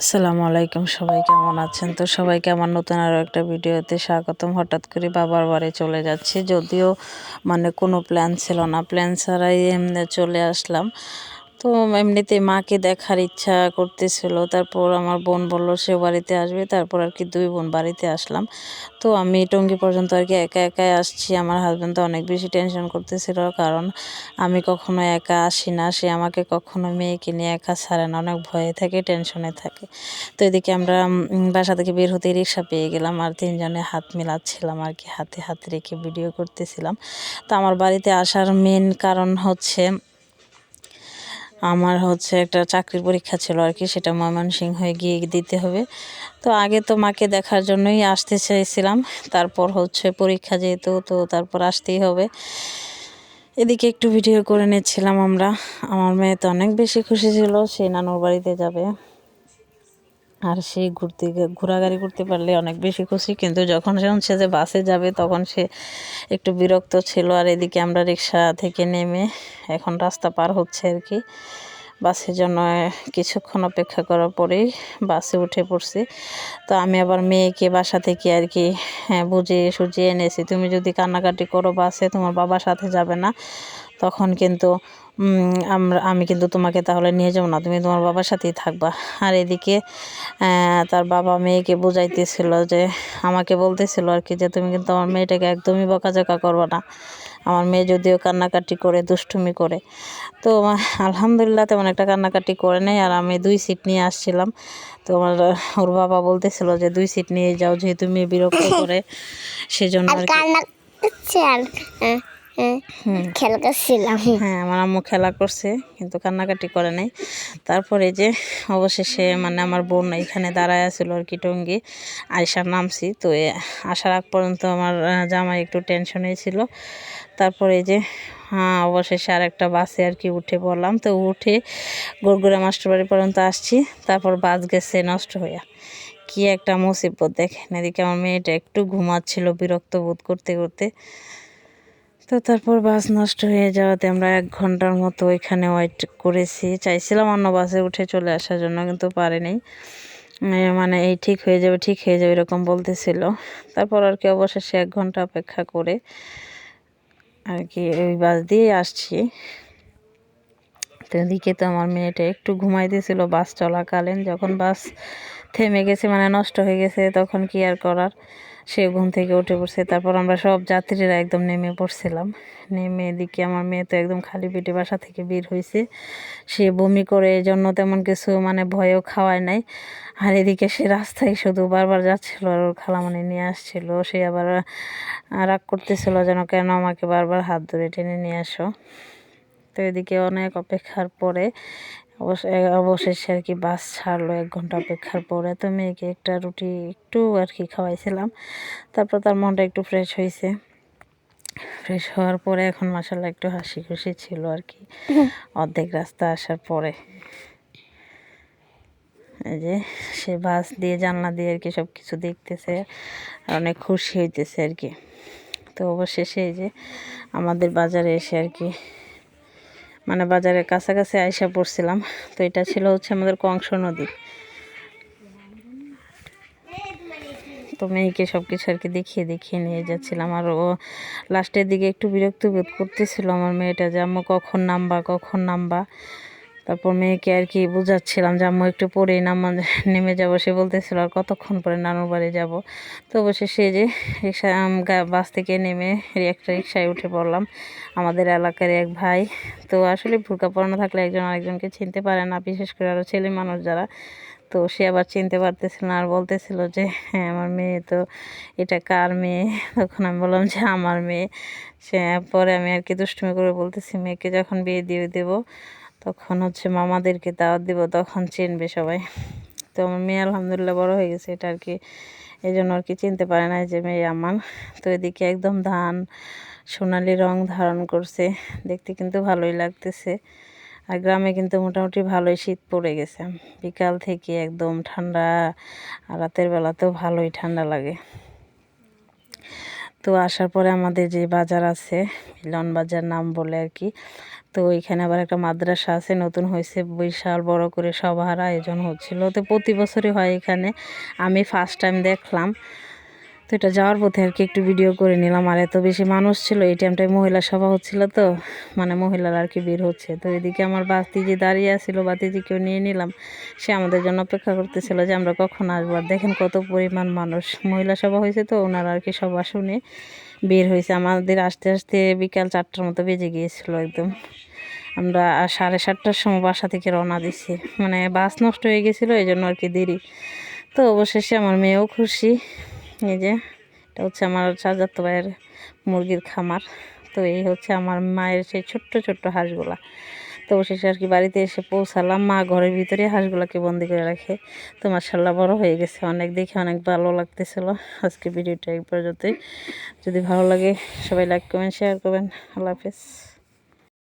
আসসালামু আলাইকুম, সবাই কেমন আছেন? তো সবাইকে আমার নতুন আরও একটা ভিডিওতে স্বাগতম। হঠাৎ করে বাবার বাড়ি চলে যাচ্ছে, যদিও মানে কোনো প্ল্যান ছিল না। প্ল্যান ছাড়াই এমনি চলে আসলাম। তো এমনিতে মাকে দেখার ইচ্ছা করতেছিল। তারপর আমার বোন বলল সে বাড়িতে আসবে। তারপর আর কি দুই বোন বাড়িতে আসলাম। তো আমি টঙ্গি পর্যন্ত আর কি একা একাই আসছি। আমার হাজব্যান্ড তো অনেক বেশি টেনশন করতেছিল। কারণ আমি কখনো একা আসি না। সে আমাকে কখনো মেয়েকে নিয়ে একা ছাড়ে না। অনেক ভয়ে থাকে টেনশনে থাকে। তো এদিকে আমরা বাসা থেকে বের হতে রিক্সা পেয়ে গেলাম আর তিনজনে হাত মিলাচ্ছিলাম আর কি। হাতে হাত রেখে ভিডিও করতেছিলাম। তো আমার বাড়িতে আসার মেন কারণ হচ্ছে আমার হচ্ছে একটা চাকরির পরীক্ষা ছিল আর কি, সেটা হয়ে গিয়ে দিতে হবে। তো আগে তো মাকে দেখার জন্যই আসতে চাইছিলাম, তারপর হচ্ছে পরীক্ষা যেহেতু, তো তারপর আসতেই হবে। এদিকে একটু ভিডিও করে নিচ্ছিলাম আমরা। আমার মেয়ে তো অনেক বেশি খুশি ছিল, সে নানুর বাড়িতে যাবে। আর সে ঘুরতে ঘোরাঘুরি করতে পারলে অনেক বেশি খুশি। কিন্তু যখন যখন সে যে বাসে যাবে, তখন সে একটু বিরক্ত ছিল। আর এদিকে আমরা রিক্সা থেকে নেমে এখন রাস্তা পার হচ্ছে আর কি। বাসের জন্য কিছুক্ষণ অপেক্ষা করার পরেই বাসে উঠে পড়ছি। তো আমি আবার মেয়েকে বাসা থেকে আর কি হ্যাঁ বুঝিয়ে সুজিয়ে এনেছি। তুমি যদি কান্নাকাটি করো বাসে, তোমার বাবার সাথে যাবে না। তখন কিন্তু আমরা আমি কিন্তু তোমাকে তাহলে নিয়ে যাব না তুমি তোমার বাবার সাথেই থাকবা। আর এদিকে তার বাবা মেয়েকে বোঝাইতেছিল যে আমাকে বলতেছিল আর কি যে তুমি কিন্তু আমার মেয়েটাকে একদমই বকাঝকা করব না। আমার মেয়ে যদিও কান্নাকাটি করে দুষ্টুমি করে। তো আলহামদুলিল্লাহ তেমন একটা কান্নাকাটি করে নেই আর আমি দুই সিট নিয়ে আসছিলাম। তো আমার ওর বাবা বলতেছিল যে দুই সিট নিয়ে যাও যেহেতু মেয়ে বিরক্ত করে সেজন্য আর কি খেলা করছিলাম হ্যাঁ আমার আম্মু খেলা করছে কিন্তু কান্নাকাটি করে নাই। তারপরে যে অবশেষে মানে আমার বোন এখানে দাঁড়ায় আছিল আর কি টঙ্গি আয়সার নামছি। তো আসার আগ পর্যন্ত আমার জামাই একটু টেনশনে ছিল। তারপরে যে হ্যাঁ অবশেষে আর একটা বাসে আর কি উঠে পড়লাম। তো উঠে গোরগুড়া মাস্টারবাড়ি পর্যন্ত আসছি। তারপর বাস গেছে নষ্ট হইয়া। কি একটা মুসিবত দেখেন এদিকে আমার মেয়েটা একটু ঘুমাচ্ছিল বিরক্ত বোধ করতে করতে। তো তারপর বাস নষ্ট হয়ে যাওয়াতে আমরা এক ঘণ্টার মতো ওইখানে ওয়েট করেছি। চাইছিলাম অন্য বাসে উঠে চলে আসার জন্য, কিন্তু পারিনি। মানে এই ঠিক হয়ে যাবে, ঠিক হয়ে যাবে এরকম বলতেছিল। তারপর আর কি অবশেষে এক ঘণ্টা অপেক্ষা করে আর কি ওই বাস দিয়ে আসছি। তো এদিকে তো আমার মেয়েটা একটু ঘুমাই দিয়েছিল বাস চলাকালীন। যখন বাস থেমে গেছে মানে নষ্ট হয়ে গেছে, তখন কি আর করার? সে ঘুম থেকে উঠে পড়ছে। তারপর আমরা সব যাত্রীরা একদম নেমে পড়ছিলাম। নেমে এদিকে আমার মেয়ে তো একদম খালি পেটে বাসা থেকে বের হয়েছে সে বমি করে জন্য তেমন কিছু মানে ভয়ও খাওয়ায় নাই। আর এদিকে সে রাস্তায় শুধু বারবার যাচ্ছিল আর ওর খালামণি নিয়ে আসছিল। সে আবার রাগ করতেছিল যেন কেন আমাকে বারবার হাত ধরে টেনে নিয়ে আসো। তো এদিকে অনেক অপেক্ষার পরে অবশেষে আর কি বাস ছাড়লো এক ঘণ্টা অপেক্ষার পরে। তো মেয়েকে একটা রুটি একটু আর কি খাওয়াইছিলাম। তারপর তার মনটা একটু ফ্রেশ হয়েছে ফ্রেশ হওয়ার পরে এখন মাসাল্লাহ একটু হাসি খুশি ছিল আর কি। অর্ধেক রাস্তা আসার পরে। এই যে সে বাস দিয়ে জানলা দিয়ে আর কি সব কিছু দেখতেছে। আর অনেক খুশি হইতেছে আর কি। তো অবশেষে এই যে আমাদের বাজারে এসে আর কি মানে বাজারের কাছাকাছি আইসা পড়ছিলাম। তো এটা ছিল হচ্ছে আমাদের কংস নদী। তো মেয়েকে সব কিছু আর কি দেখিয়ে দেখিয়ে নিয়ে যাচ্ছিলাম। আর ও লাস্টের দিকে একটু বিরক্ত বোধ করতেছিল আমার মেয়েটা যে, আম্মু, কখন নামবা কখন নামবা? তারপর মেয়েকে আর কি বোঝাচ্ছিলাম যে, আম্মু, একটু পরেই নামা নেমে যাব। সে বলতেছিল, আর কতক্ষণ পরে নানুর বাড়ি যাব? তো অবশ্যই সে যে রিক্সা বাস থেকে নেমে একটা রিক্সায় উঠে পড়লাম। আমাদের এলাকার এক ভাই। তো আসলে ভুলকা পড়ানো থাকলে একজন আরেকজনকে চিনতে পারে না, বিশেষ করে আরও ছেলে মানুষ যারা। তো সে আবার চিনতে পারতেছিল না আর বলতেছিল যে হ্যাঁ আমার মেয়ে তো, এটা কার মেয়ে? তখন আমি বললাম যে, আমার মেয়ে। সে, পরে আমি আর কি দুষ্টুমি করে বলতেছি, মেয়েকে যখন বিয়ে দিয়ে দেবো তখন হচ্ছে মামাদেরকে দাওয়াত দিব, তখন চিনবে সবাই। তো আমার মেয়ে আলহামদুলিল্লাহ বড় হয়ে গেছে, এটা আর কি এই জন্য আর কি চিনতে পারে না যে মেয়ে আমার। তো এদিকে একদম ধান, সোনালি রং ধারণ করছে, দেখতে কিন্তু ভালোই লাগতেছে। আর গ্রামে কিন্তু মোটামুটি ভালোই শীত পড়ে গেছে। বিকাল থেকে একদম ঠান্ডা, আর রাতের বেলাতেও ভালোই ঠান্ডা লাগে। তো আসার পরে আমাদের যে বাজার আছে, মিলন বাজার নাম বলে আর কি তো এখানে আবার একটা মাদ্রাসা আছে, নতুন হয়েছে, বিশাল বড় করে সবার আয়োজন হচ্ছিল। তো প্রতি বছরই হয় এখানে। আমি ফার্স্ট টাইম দেখলাম। তো এটা যাওয়ার পথে আর কি একটু ভিডিও করে নিলাম। আর এত বেশি মানুষ ছিল, এই টাইমটায় মহিলা সভা হচ্ছিল তো মানে মহিলারা আর কি বের হচ্ছে। তো এদিকে আমার বাতিজি দাঁড়িয়ে আছিল, বাতিজিকেও নিয়ে নিলাম। সে আমাদের জন্য অপেক্ষা করতেছিল যে আমরা কখন আসব। আর দেখেন কত পরিমাণ মানুষ। মহিলা সভা হয়েছে তো, ওনারা আর কি সভা শুনে বের হয়েছে। আমাদের আসতে আসতে বিকাল চারটার মতো বেজে গিয়েছিল একদম। আমরা সাড়ে সাতটার সময় বাসা থেকে রওনা দিছি। মানে বাস নষ্ট হয়ে গেছিল এই জন্য আর কি দেরি। তো অবশেষে আমার মেয়েও খুশি। এই যে, এটা হচ্ছে আমার চাচাতো ভাইয়ের মুরগির খামার। তো এই হচ্ছে আমার মায়ের সেই ছোট্ট ছোট্ট হাঁসগুলা। তো অবশেষে আর কি বাড়িতে এসে পৌঁছালাম। মা ঘরের ভিতরে হাঁসগুলাকে বন্দি করে রাখে। তো মার্শাল্লাহ বড় হয়ে গেছে। অনেক দেখে অনেক ভালো লাগতেছিল। আজকে ভিডিওটা এই পর্যন্তই। যদি ভালো লাগে সবাই লাইক কমেন্ট শেয়ার করবেন। আল্লাহ হাফেজ।